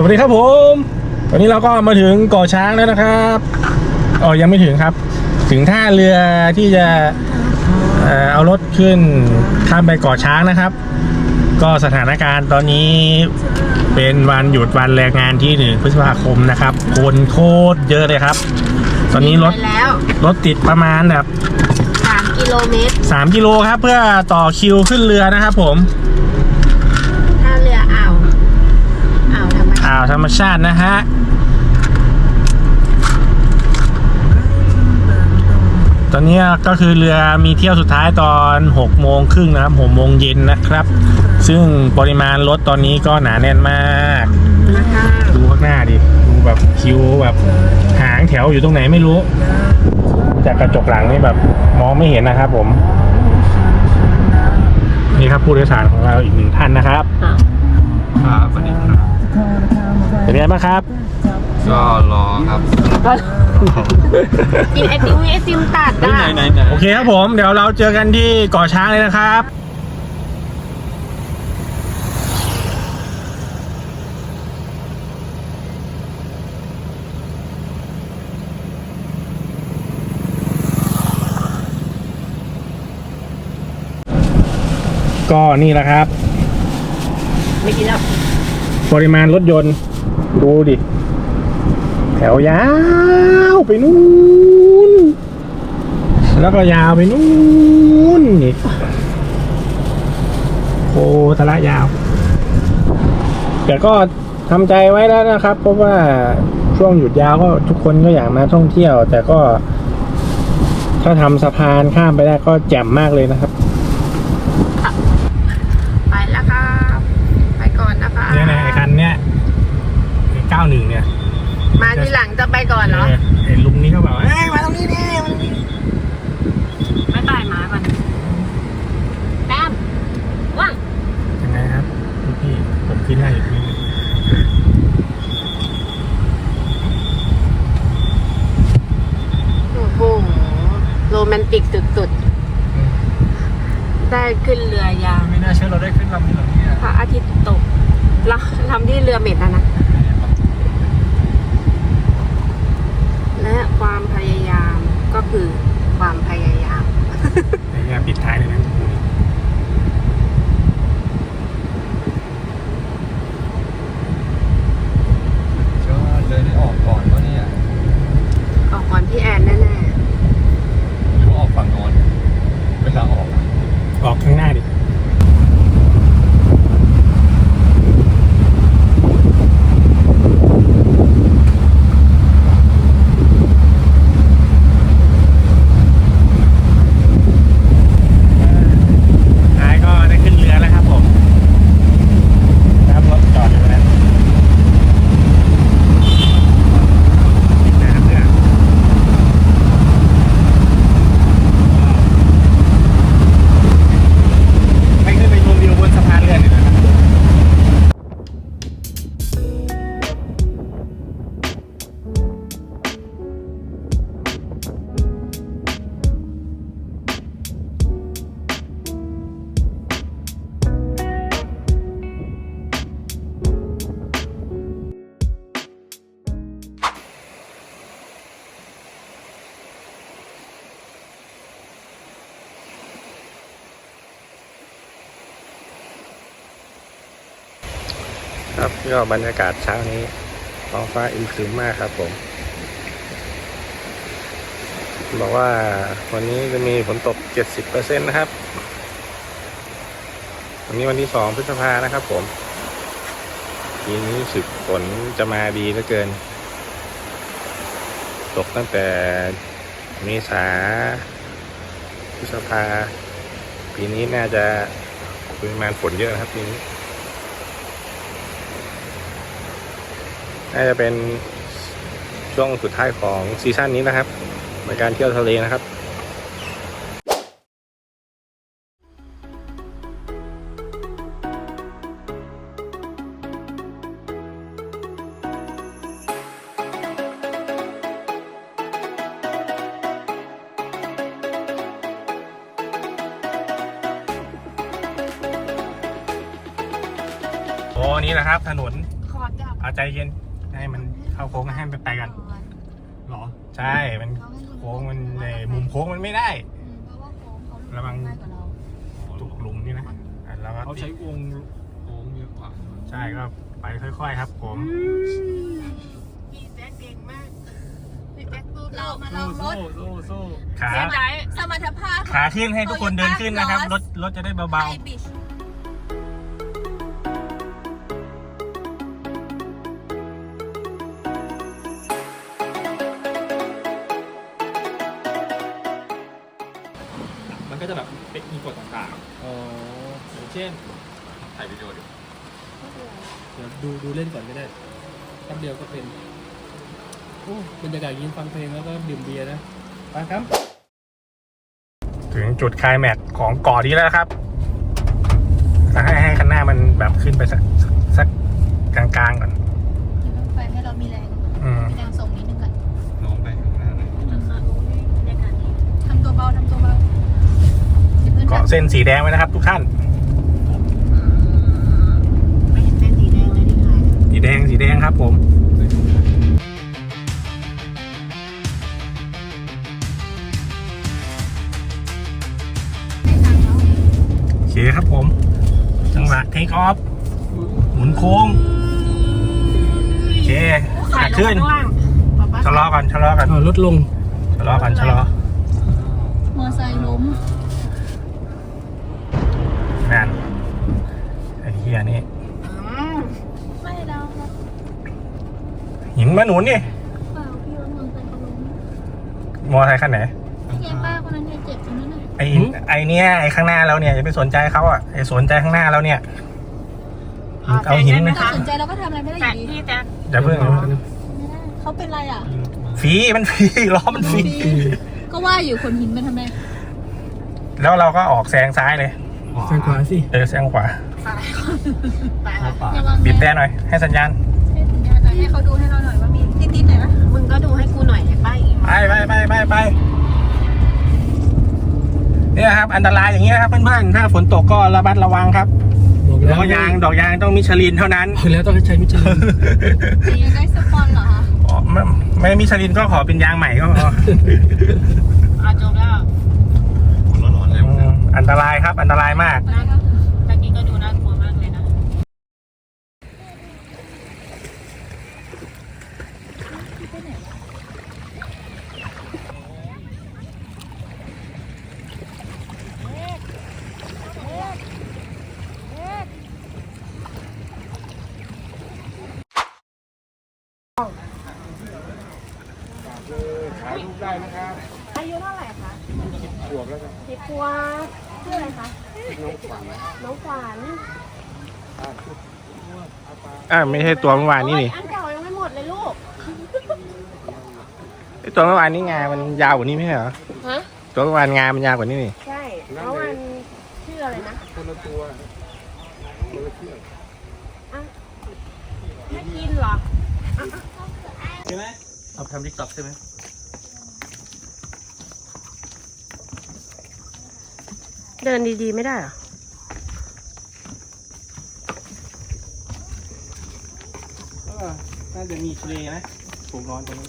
สวัสดีครับผม ตอนนี้เราก็มาถึงเกาะช้างแล้วนะครับอ๋อยังไม่ถึงครับ ถึงท่าเรือที่จะเอ่อเอารถขึ้นข้ามไปเกาะช้างนะครับ ก็สถานการณ์ตอนนี้เป็นวันหยุดวันแรงงานที่หนึ่งพฤษภาคมนะครับ คนโคตรเยอะเลยครับ ตอนนี้รถไปแล้วรถติดประมาณแบบ3กิโลเมตร3กิโลครับ เพื่อต่อคิวขึ้นเรือนะครับผม ท่าเรืออ่าว อ่าวธรรมชาตินะฮะตอนนี้ก็คือเรือมีเที่ยวสุดท้ายตอน6โมงครึ่งนะครับ6โมงเย็นนะครับ ซึ่งปริมาณรถตอนนี้ก็หนาแน่นมาก ดูข้างหน้าดิ ดูแบบคิวแบบหางแถวอยู่ตรงไหนไม่รู้ จากกระจกหลังนี่แบบมองไม่เห็นนะครับผม นี่ครับผู้โดยสารของเราอีกหนึ่งท่านนะครับ ครับสวัสดีครับ เป็นไงบ้างครับ ก็รอครับกินไอติมมีไอติมตัดอะไหนไหนไหนโอเคครับผม เดี๋ยวเราเจอกันที่เกาะช้างเลยนะครับก็นี่แหละครับ ไม่กินแล้ว ปริมาณรถยนต์ ดูดิ แถวยาวไปนู่น แล้วก็ยาวไปนู่นนี่โคทะละยาว แต่ก็ทำใจไว้แล้วนะครับ เพราะว่าช่วงหยุดยาวก็ทุกคนก็อยากมาท่องเที่ยว แต่ก็ ถ้าทำสะพานข้ามไปได้ก็แจ่มมากเลยนะครับ ไปแล้วครับไปก่อนนะคะ เนี่ยนะไอ้คันเนี้ยเก้าหนึ่งเนี่ย มา ทีหลังจะไปก่อนเหรอเออไอ้ลุงนี้ก็แบบว่าเอ้ยมาตรงนี้ดิมาตรงนี้ไม่ไปมาก่อนแป๊บว่างยังไงครับพี่พี่ผมคิดให้อยู่ที่นี่โอ้โหโรแมนติกสุดๆ ได้ขึ้นเรือยางไม่น่าเชื่อเราได้ขึ้นลำนี้หรอเนี่ยพระอาทิตย์ตกแล้วทำที่เรือเม็ดนะนะ และความพยายามก็คือ ครับก็บรรยากาศเช้านี้ท้องฟ้าอึมครึมมากครับผม บอกว่าวันนี้จะมีฝนตก 70%นะครับ วันนี้วันที่ 2 พฤษภานะครับผมปีนี้สึกฝนจะมาดีเหลือเกิน ตกตั้งแต่เมษาพฤษภาปีนี้น่าจะปริมาณฝนเยอะครับปีนี้ น่าจะเป็นช่วงสุดท้ายของซีซั่นนี้นะครับในการเที่ยวทะเลนะครับโอ้นี่แหละครับถนนๆโคอจับเอาใจเย็นให้มันเข้า โค้งให้มันไปกันหรอ ใช่ มันโค้งมันในมุมโค้งมันไม่ได้เพราะว่าโค้งเขาระวังง่ายกว่าเราตุกหลุมนี่นะอะแล้วก็เขาใช้วงโค้งเยอะกว่าใช่ก็ไปค่อย ๆ ครับผมพี่แจ๊คเก่งมากพี่แจ๊คสู้เราเรามาลองรถสู้สู้ขาเสียใจสมรรถภาพขาขึ้นให้ทุกคนเดินขึ้นนะครับ รถรถจะได้ไทเบาย ช่น ถ่ายวิดีโอดิเดี๋ยวดูดูเล่นก่อนก็ได้แป๊บเดียวก็เป็นโอ้บรรยากาศยินฟังเพลงแล้วก็ดื่มเบียร์นะไปครับๆถึงจุดไคลายแม็กซ์ของเกาะนี้แล้วนะครับแล้วให้ให้คันหน้ามันแบบขึ้นไปสักสักสักกลางๆก่อนไฟให้เรามีแรงอืมมีแรงส่งนิดนึงก่อนน้องไปข้างหน้าเลยทำตัวเบาทำตัวเบาเดี๋ยวเพื่อนเกาะเส้นสีแดงไว้นะครับ ทุกท่าน ไม่เห็นเส้นสีแดงเลยที่ถ่าย สีแดงสีแดงครับผมโอเคครับผม จังหวะเทคออฟหมุนโค้ง โอเคถ่าขายลงขึ้นข้างล่างป๊าป๊าชะลอก่อนชะลอก่อนอ่าลดลงชะลอก่อนชะลอมอไซค์ล้มนั่นไอ้เฮียนี่ อืม ไม่เราครับ หินมาหนุนนี่เปล่าพี่ว่ามอไซค์เขาล้มมอไซค์คันไหนไอ้แกป้าคนนั้นเนี่ยเจ็บตรงนั้นน่ะไอ้ไอ้เนี่ยไอ้ข้างหน้าเราเนี่ยอย่าไปสนใจเขาอะไอ้สนใจข้างหน้าเราเนี่ย เอาหินได้ไหม ถ้าคะสนใจเราก็ทำอะไรไม่ได้อแต่ยู่ดีพี่แจ๊คอย่าเพิ่งไม่ได้เขาเป็นไรอะ ฟรีมันฟรีล้อมันฟรีก็ว่าอยู่คนหินมันทำไมแล้วเราก็ออกแซงซ้ายเลยแซงขวาสิเออแซงขวา ไปค่ะป่าระวังบีบแต่หน่อยให้สัญญาณ ให้สัญญาณหน่อยให้เขาดูให้เราหน่อยว่ามีติดๆหน่อยไหมมึงก็ดูให้กูหน่อยไอ้ป้าอีกไปไปไปไปไปเนี่ยครับ อันตรายอย่างนี้นะครับเพื่อนๆถ้าฝนตกก็ระมัดระวังครับบอกแล้วล้อยางดอกยางต้องมิชลินเท่านั้นบอกแล้วต้องให้ใช้มิชลินจะได้สปอนเหรอคะอ๋อไม่ไม่มิชลินก็ขอเป็นยางใหม่ก็พอเอาจบแล้ว คนร้อนๆเลย อืมอันตรายครับอันตรายมาก ไปครับ ตะกี้ก็ดูน่ากลัวมากเลยนะ ถ่ายรูป ได้นะครับอายุเท่าไหร่คะขวบแล้วครับสิบขวบชื่ออะไรคะ น้องขวัญน้องขวัญอ่าไม่ใช่ตัวเมื่อวานนี่นี่โอ๊ยอันเก่ายังไม่หมดเลยลูก ไอตัวเมื่อวานนี่งามันยาวกว่านี้ไม่ใช่เหรอฮะ ตัวเมื่อวานงามันยาวกว่านี้นี่ใช่เพราะมันชื่ออะไรนะคนละตัวคนละเชือกไม่กินเหรอ ใช่ไหมเอาทำทิกตอกใช่ไหม เดินดีๆไม่ได้เหรอน่าจะมีทะเลนะถูกนอนตรงนี้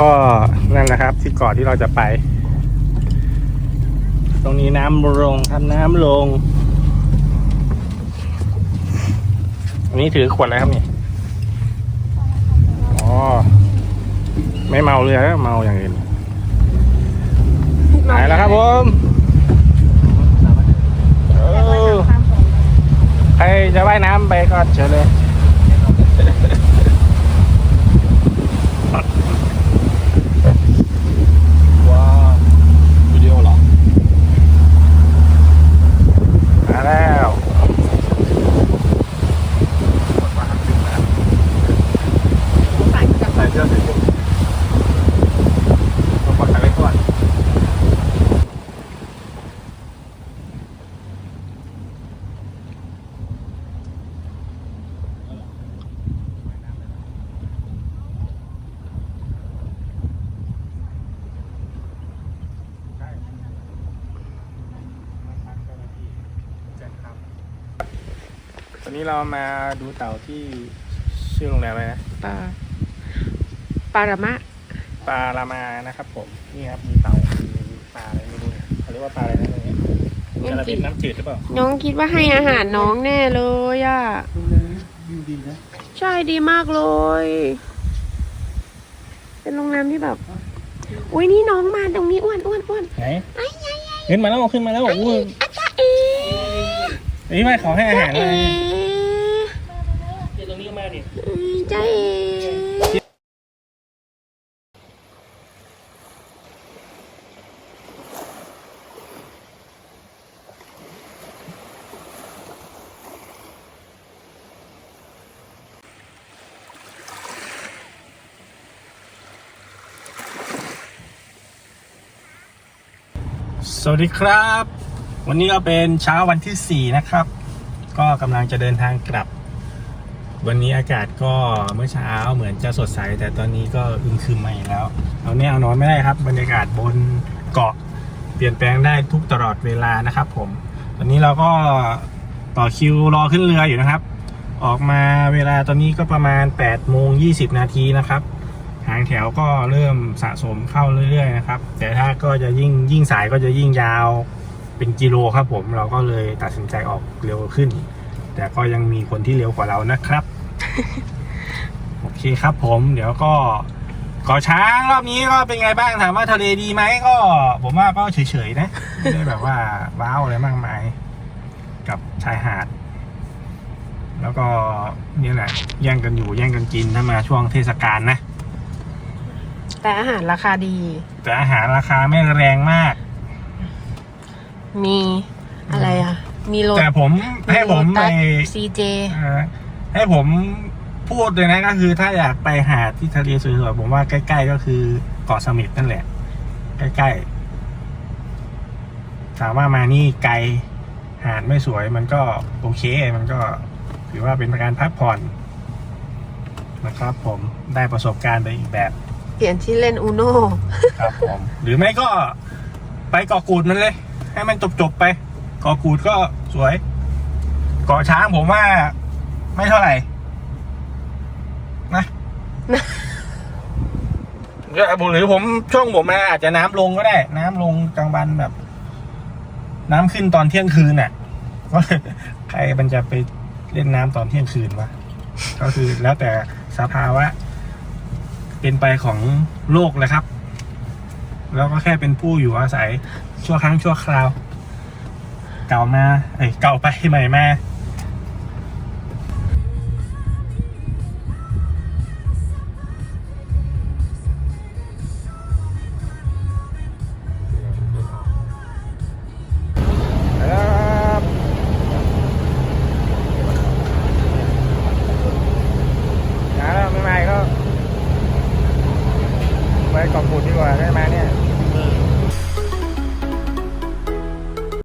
ก็นั่นแหละครับ ที่เกาะที่เราจะไป ตรงนี้น้ำลงครับน้ำลง อันนี้ถือขวดอะไรครับนี่อ๋อไม่เมาเรือแล้วเมาอย่างอื่นหายแล้วครับผมเออใครจะว่ายน้ำไปก็เชิญเลย ว้าววิดีโอเหรอ มาแล้ว วันนี้เรามาดูเต่าที่ชื่อโรงแรมอะไรนะปลาปลาระมะปลาลามานะครับ ผม นี่ครับมีเต่ามีปลาอะไรไม่รู้เนี่ยเขาเรียกว่าปลาอะไรนะตรงนี้จะระเป็นน้ำจืดหรือเปล่าน้องคิดว่าให้อาหารน้องแน่เลยอะโรงแรมนี้วิวดีนะใช่ดีมากเลย เป็นโรงแรมที่แบบ อุ้ยนี่น้องมาตรงนี้อ้วนอ้วนอ้วนไหนขึ้นมาแล้วขึ้นมาแล้วอู้อาจารย์เอ๋นี่มาขอให้อาหารเอ๋เลยเจเอ๋สวัสดีครับ วันนี้ก็เป็นเช้าวันที่ 4 นะครับ ก็กำลังจะเดินทางกลับ วันนี้อากาศก็เมื่อเช้าเหมือนจะสดใส แต่ตอนนี้ก็อึมครึมมาอีกแล้ว เอาเนี่ยเอานอนไม่ได้ครับ บรรยากาศบนเกาะเปลี่ยนแปลงได้ทุกตลอดเวลานะครับ ผมตอนนี้เราก็ต่อคิวรอขึ้นเรืออยู่นะครับ ออกมาเวลาตอนนี้ก็ประมาณ8โมง20 นาทีนะครับหางแถวก็เริ่มสะสมเข้าเรื่อยๆนะครับ แต่ถ้าก็จะยิ่งยิ่งสายก็จะยิ่งยาวเป็นกิโลครับผมเราก็เลยตัดสินใจออกเร็วขึ้น แต่ก็ยังมีคนที่เร็วกว่าเรานะครับ โอเคครับผมเดี๋ยวก็เกาะช้างรอบนี้ก็เป็นไงบ้างถามว่าทะเลดีไหมก็ ผมว่าก็เฉยๆนะไม่ได้แบบว่าว้าวอะไรมากมาย กับชายหาด แล้วก็นี่แหละแย่งกันอยู่แย่งกันกินถ้ามาช่วงเทศกาลนะ แต่อาหารราคาดี แต่อาหารราคาไม่แรงมาก มีอะไรอะ มีโรแต่ผมให้ผมไปซีเจเอ่อให้ผมพูดเลยนะก็คือถ้าอยากไปหาดที่ทะเลสวยๆผมว่าใกล้ๆก็คือเกาะเสม็ดนั่นแหละ ใกล้ๆถามว่ามานี่ไกลหาดไม่สวยมันก็โอเค มันก็ถือว่าเป็นการพักผ่อนนะครับผมได้ประสบการณ์ไปอีกแบบ เปลี่ยนที่เล่นอูโน่ครับผม หรือไม่ก็ไปเกาะกูดมันเลย ให้มันจบๆไป เกาะกูดก็สวย เกาะช้างผมว่า ไม่เท่าไหร่ นะหรือผมช่วงผมมาอาจจะน้ำลงก็ได้ น้ำลงกลางวันแบบ น้ำขึ้นตอนเที่ยงคืนน่ะก็ใครมันจะไปเล่นน้ำตอนเที่ยงคืนวะก็คือแล้วแต่สภาวะ เป็นไปของโลกเลยครับ แล้วก็แค่เป็นผู้อยู่อาศัยชั่วครั้งชั่วคราว เก่ามาเอ้ยเก่าไปใหม่มา